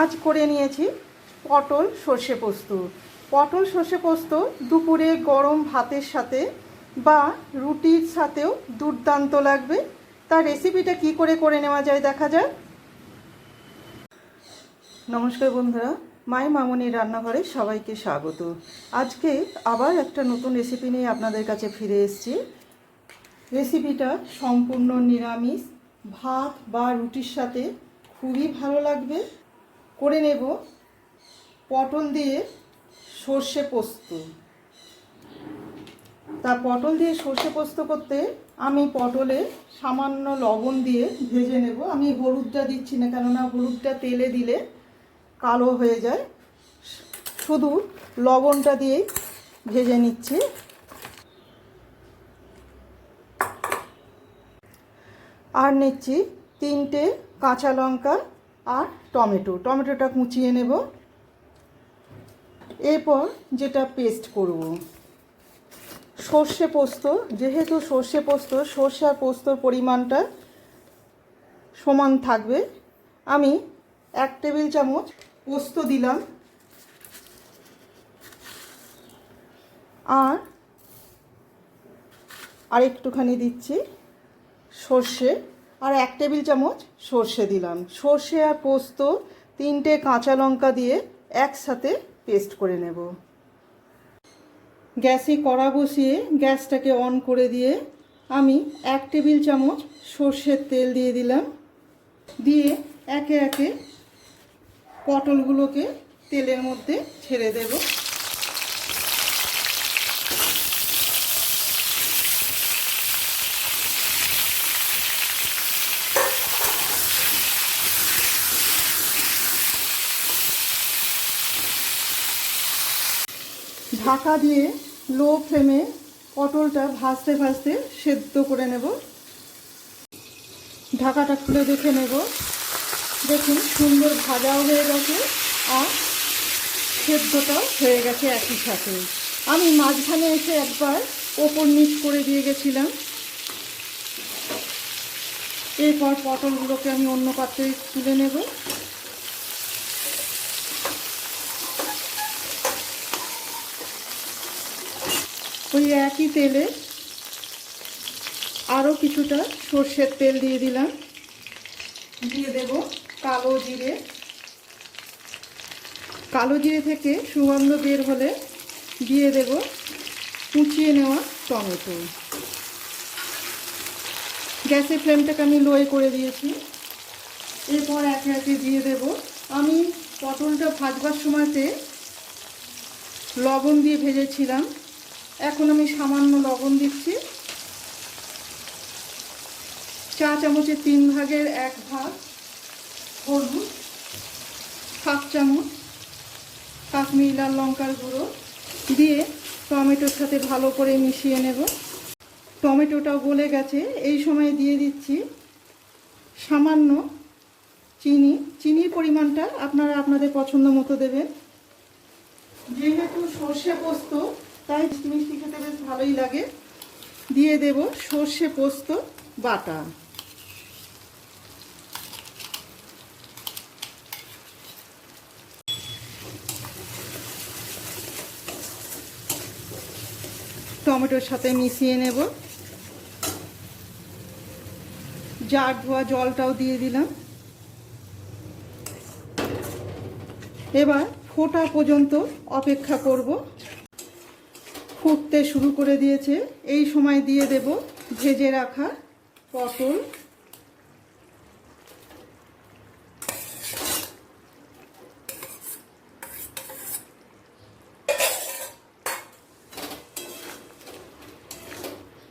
আজ করে নিয়েছি পটল সর্ষে পোস্ত। পটল সর্ষে পোস্ত দুপুরে গরম ভাতের সাথে বা রুটির সাথেও দুর্দান্ত লাগবে। তার রেসিপিটা কি করে করে নেওয়া যায় দেখা যাক। নমস্কার বন্ধুরা, মাই মামনির রান্নাঘরে সবাইকে স্বাগত। আজকে আবার একটা নতুন রেসিপি নিয়ে আপনাদের কাছে ফিরে এসেছি। রেসিপিটা সম্পূর্ণ নিরামিষ। ভাত বা রুটির সাথে খুবই ভালো লাগবে। করে নেব পটল দিয়ে সর্ষে পোস্ত। তা পটল দিয়ে সর্ষে পোস্ত করতে আমি পটলে সামান্য লবণ দিয়ে ভেজে নেব। আমি হলুদটা দিচ্ছি না, কেননা হলুদটা তেলে দিলে কালো হয়ে যায়। শুধু লবণটা দিয়েই ভেজে নিচ্ছি। আর নিচ্ছি তিনটে কাঁচা লঙ্কা আর টমেটো। টমেটোটা কুচিয়ে নেব। এরপর যেটা পেস্ট করব। সর্ষে পোস্ত, যেহেতু সর্ষে পোস্ত সর্ষে আর পোস্তর পরিমাণটা সমান থাকবে। আমি এক টেবিল চামচ পোস্ত দিলাম। আর আর একটুখানি দিচ্ছি সর্ষে। আর এক টেবিল চামচ সর্ষে দিলাম। সর্ষে আর পোস্ত তিনটে কাঁচা লঙ্কা দিয়ে একসাথে পেস্ট করে নেব। গ্যাসে কড়া বসিয়ে গ্যাসটাকে অন করে দিয়ে আমি এক টেবিল চামচ সর্ষের তেল দিয়ে দিলাম। দিয়ে একে একে পটলগুলোকে তেলের মধ্যে ছেড়ে দেব। ঢাকা দিয়ে লো ফ্লেমে পটলটা ভাজতে ভাজতে সেদ্ধ করে নেব। ঢাকাটা খুলে দেখে নেব। দেখুন, সুন্দর ভাজাও হয়ে গেছে আর সেদ্ধটাও হয়ে গেছে একই সাথে। আমি মাঝখানে এসে একবার ওপর নিচ করে দিয়ে গেছিলাম। এরপর পটলগুলোকে আমি অন্য পাত্রে তুলে নেব। ওই একই তেলে আরও কিছুটা সর্ষের তেল দিয়ে দিলাম। দিয়ে দেব কালো জিরে। কালো জিরে থেকে সুগন্ধ বের হলে দিয়ে দেব কুচিয়ে নেওয়া টমেটো। গ্যাসের ফ্লেমটাকে আমি লোয়ে করে দিয়েছি। এরপর একে একে দিয়ে দেব। আমি পটলটা ভাজবার সময়তে লবণ দিয়ে ভেজেছিলাম। এখন আমি সামান্য লবণ দিচ্ছি। চা চামচের তিন ভাগের এক ভাগ হলুদ, হাফ চামচ কাশ্মীরি লাল লঙ্কার গুঁড়ো দিয়ে টমেটোর সাথে ভালো করে মিশিয়ে নেব। টমেটোটাও গলে গেছে। এই সময় দিয়ে দিচ্ছি সামান্য চিনি। চিনির পরিমাণটা আপনারা আপনাদের পছন্দ মতো দেবেন। যেহেতু সর্ষে পোস্ত তাই মিষ্টি খেতে বেশ ভালোই লাগে। দিয়ে দেব সর্ষে পোস্ত, বাটা। টমেটোর সাথে মিশিয়ে নেব। জার ধোয়া জলটাও দিয়ে দিলাম। এবার ফোটা পর্যন্ত অপেক্ষা করব। ফুটতে শুরু করে দিয়েছে। এই সময় দিয়ে দেব ভেজে রাখা পটল।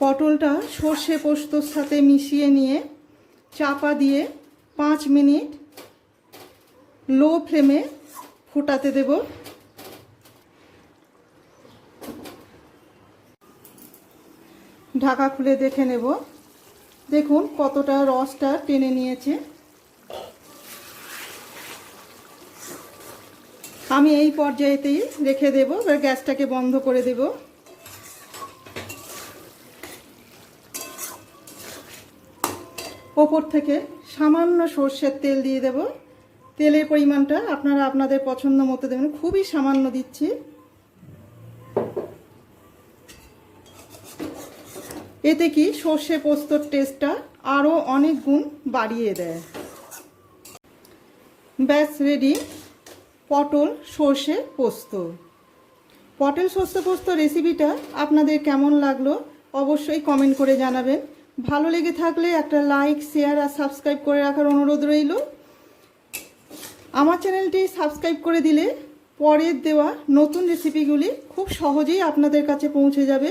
পটলটা সর্ষে পোস্তর সাথে মিশিয়ে নিয়ে চাপা দিয়ে পাঁচ মিনিট লো ফ্লেমে ফোটাতে দেব। ঢাকা খুলে দেখে নেব। দেখুন কতটা রসটা টেনে নিয়েছে। আমি এই পর্যায়েতেই রেখে দেব, এবার গ্যাসটাকে বন্ধ করে দেব। ওপর থেকে সামান্য সর্ষের তেল দিয়ে দেব। তেলের পরিমাণটা আপনারা আপনাদের পছন্দ মতো দেবেন। খুবই সামান্য দিচ্ছি। এতে কি সর্ষে পোস্তর টেস্টটা আরও অনেক গুণ বাড়িয়ে দেয়। ব্যাস রেডি পটল, সর্ষে, পোস্ত। পটল, সর্ষে, পোস্ত রেসিপিটা আপনাদের কেমন লাগল অবশ্যই কমেন্ট করে জানাবেন। ভালো লেগে থাকলে একটা লাইক শেয়ার আর সাবস্ক্রাইব করে রাখার অনুরোধ রইল। আমার চ্যানেলটি সাবস্ক্রাইব করে দিলে পরের দেওয়া নতুন রেসিপিগুলি খুব সহজেই আপনাদের কাছে পৌঁছে যাবে।